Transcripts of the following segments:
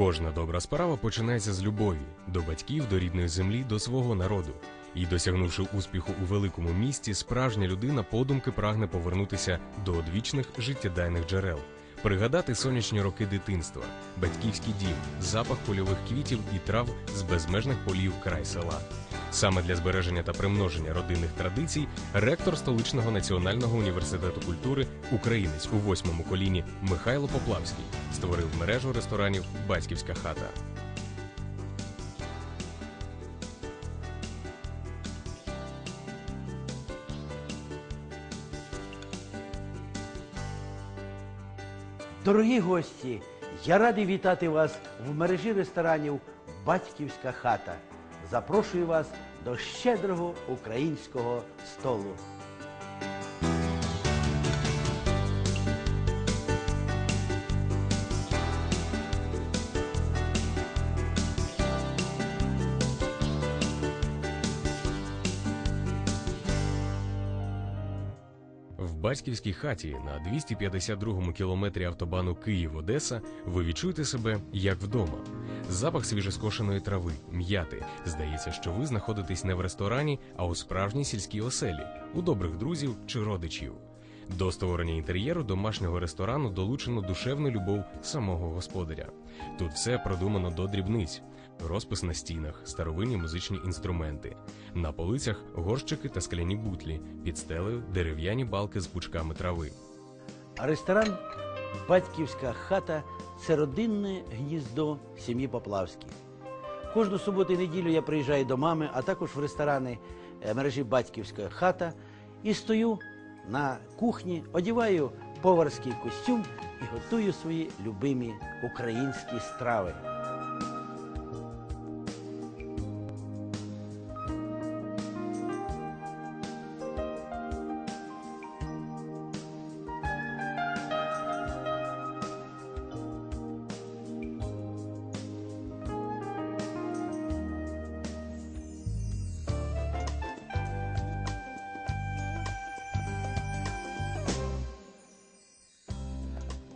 Кожна добра справа починається з любові до батьків, до рідної землі, до свого народу. І досягнувши успіху у великому місті, справжня людина подумки прагне повернутися до одвічних життєдайних джерел, пригадати сонячні роки дитинства, батьківський дім, запах польових квітів і трав з безмежних полів край села. Саме для збереження та примноження родинних традицій ректор столичного національного університету культури, українець у восьмому коліні Михайло Поплавський створив мережу ресторанів Батьківська хата. Дорогі гості, я радий вітати вас в мережі ресторанів Батьківська хата. Запрошую вас до щедрого українського столу. В батьківській хаті на 252-му кілометрі автобану Київ-Одеса ви відчуєте себе як вдома. Запах свіжескошеної трави, м'яти. Здається, що ви знаходитесь не в ресторані, а у справжній сільській оселі, у добрих друзів чи родичів. До створення інтер'єру домашнього ресторану долучено душевну любов самого господаря. Тут все продумано до дрібниць. Розпис на стінах, старовинні музичні інструменти. На полицях горщики та скляні бутлі, під стелею дерев'яні балки з пучками трави. А ресторан Батьківська хата це родинне гніздо сім'ї Поплавських. Кожну суботу і неділю я приїжджаю до мами, а також в ресторани е, мережі Батьківська хата і стою на кухні, одіваю поварський костюм і готую свої любимі українські страви.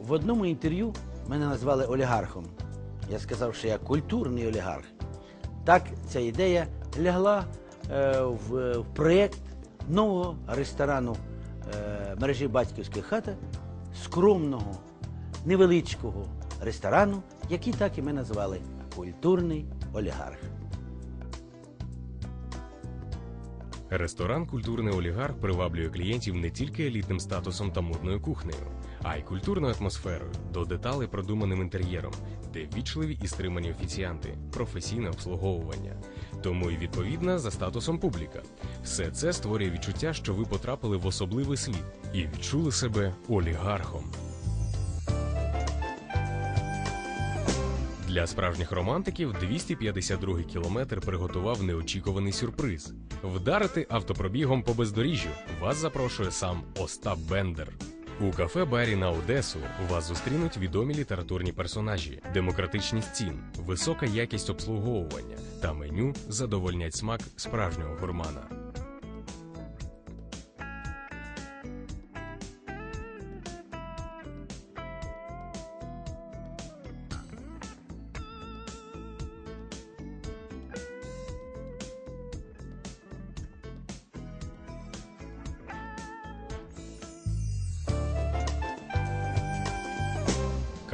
В одному інтерв'ю мене назвали олігархом. Я сказав, що я культурний олігарх. Так ця ідея лягла е, в, в проєкт нового ресторану е, мережі Батьківська хата, скромного, невеличкого ресторану, який так і ми назвали культурний олігарх. Ресторан Культурний олігарх приваблює клієнтів не тільки елітним статусом та модною кухнею, а й культурною атмосферою, до деталей продуманим інтер'єром, де вічливі і стримані офіціанти, професійне обслуговування. Тому і відповідна за статусом публіка. Все це створює відчуття, що ви потрапили в особливий світ і відчули себе олігархом. Для справжніх романтиків 252-й кілометр приготував неочікуваний сюрприз. Вдарити автопробігом по бездоріжжю вас запрошує сам Остап Бендер. У кафе-барі на Одесу вас зустрінуть відомі літературні персонажі, демократичність цін, висока якість обслуговування та меню задовольнять смак справжнього гурмана.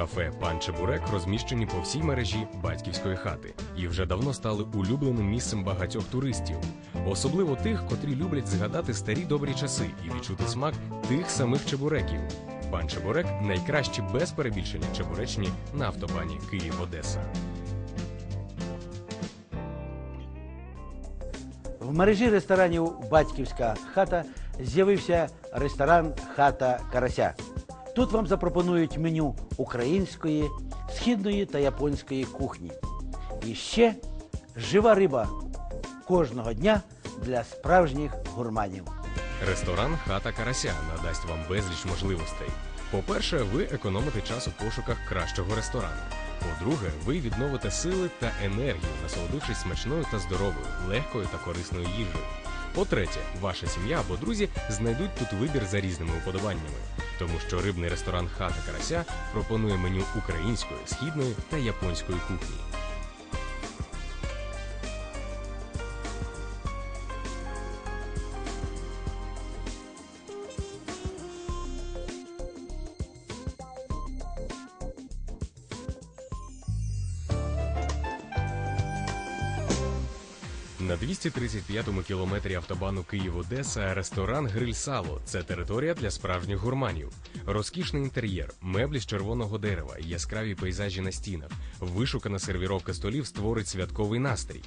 Кафе Пан Чебурек розміщені по всій мережі батьківської хати і вже давно стали улюбленим місцем багатьох туристів, особливо тих, котрі люблять згадати старі добрі часи і відчути смак тих самих чебуреків. Пан Чебурек найкращі без перебільшення чебуречні на автобані Київ-Одеса. В мережі ресторанів Батьківська хата з'явився ресторан Хата Карася. Тут вам запропонують меню української, східної та японської кухні. І ще жива риба кожного дня для справжніх гурманів. Ресторан Хата Карася надасть вам безліч можливостей. По-перше, ви економите час у пошуках кращого ресторану. По-друге, ви відновите сили та енергію, насолодившись смачною та здоровою, легкою та корисною їжею. По-третє, ваша сім'я або друзі знайдуть тут вибір за різними уподобаннями. Тому що рибний ресторан Хата Карася пропонує меню української, східної та японської кухні. На 235-му кілометрі автобану Київ-Одеса ресторан Гриль Сало. Це територія для справжніх гурманів. Розкішний інтер'єр, меблі з червоного дерева, яскраві пейзажі на стінах, вишукана сервіровка столів створить святковий настрій.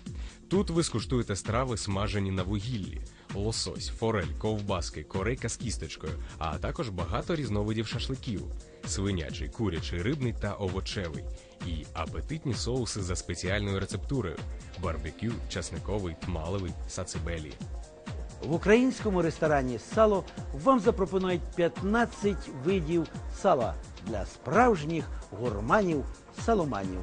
Тут ви скуштуєте страви, смажені на вугіллі, лосось, форель, ковбаски, корейка з кісточкою, а також багато різновидів шашликів: свинячий, курячий, рибний та овочевий. І апетитні соуси за спеціальною рецептурою: барбекю, часниковий, тмалевий, сацибелі. В українському ресторані сало вам запропонують 15 видів сала для справжніх гурманів саломанів.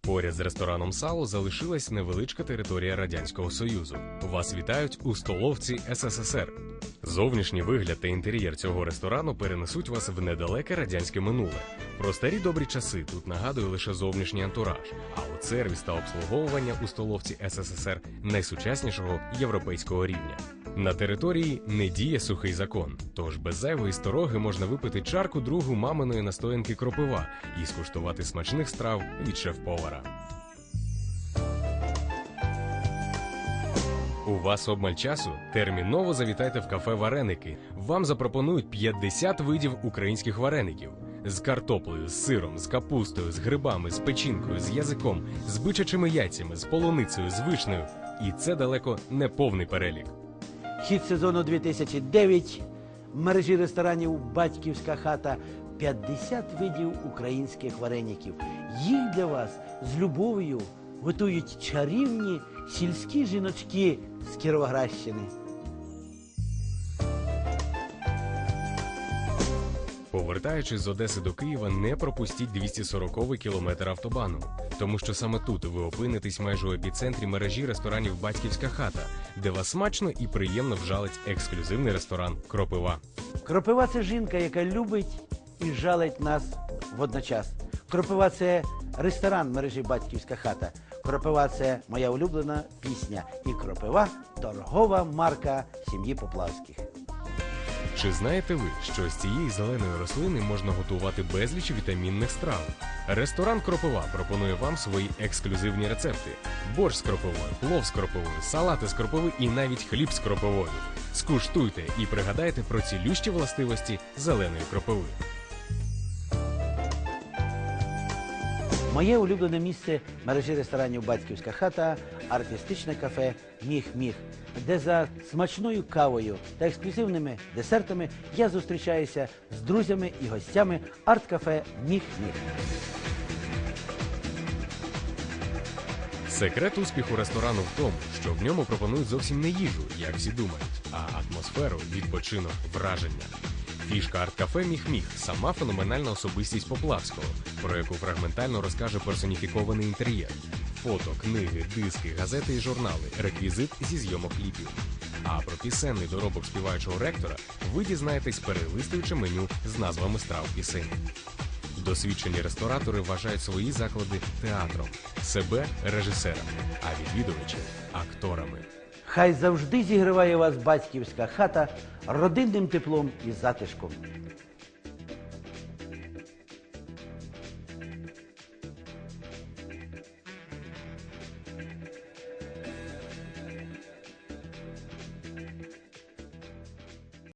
Поряд з рестораном Сало залишилась невеличка територія Радянського Союзу. Вас вітають у столовці СССР. Зовнішній вигляд та інтер'єр цього ресторану перенесуть вас в недалеке радянське минуле. Про старі добрі часи тут нагадує лише зовнішній антураж, а от сервіс та обслуговування у столовці СССР найсучаснішого європейського рівня. На території не діє сухий закон, тож без зайвої стороги можна випити чарку другу маминої настоянки кропива і скуштувати смачних страв від шеф-повара. У вас обмаль часу? Терміново завітайте в кафе Вареники. Вам запропонують 50 видів українських вареників з картоплею, з сиром, з капустою, з грибами, з печінкою, з язиком, з бичачими яйцями, з полуницею, з вишнею. І це далеко не повний перелік. Хід сезону 2009 в мережі ресторанів Батьківська хата 50 видів українських вареників. Їх для вас з любов'ю готують чарівні сільські жіночки з Кіровоградщини. Повертаючись з Одеси до Києва, не пропустіть 240-й кілометр автобану, тому що саме тут ви опинитесь майже у епіцентрі мережі ресторанів Батьківська хата, де вас смачно і приємно вжалить ексклюзивний ресторан Кропива. Кропива це жінка, яка любить і жалить нас водночас. Кропива це ресторан мережі Батьківська хата. Кропива це моя улюблена пісня. І кропива торгова марка сім'ї Поплавських. Чи знаєте ви, що з цієї зеленої рослини можна готувати безліч вітамінних страв? Ресторан Кропива пропонує вам свої ексклюзивні рецепти: борщ з кропивою, плов з кропивою, салати з кропиви і навіть хліб з кропивою. Скуштуйте і пригадайте про цілющі властивості зеленої кропиви. Моє улюблене місце мережі ресторанів Батьківська хата артистичне кафе Міх-Міх, де за смачною кавою та ексклюзивними десертами я зустрічаюся з друзями і гостями арт-кафе Міх-Міх. Секрет успіху ресторану в тому, що в ньому пропонують зовсім не їжу, як всі думають, а атмосферу, відпочинок, враження. Фішка арт-кафе Міх-Міх – сама феноменальна особистість Поплавського, про яку фрагментально розкаже персоніфікований інтер'єр. Фото, книги, диски, газети і журнали, реквізит зі зйомок кліпів. А про пісенний доробок співаючого ректора ви дізнаєтесь, перелистуючи меню з назвами страв пісень. Досвідчені ресторатори вважають свої заклади театром, себе режисерами, а відвідувачів акторами. Хай завжди зігріває вас батьківська хата родинним теплом і затишком.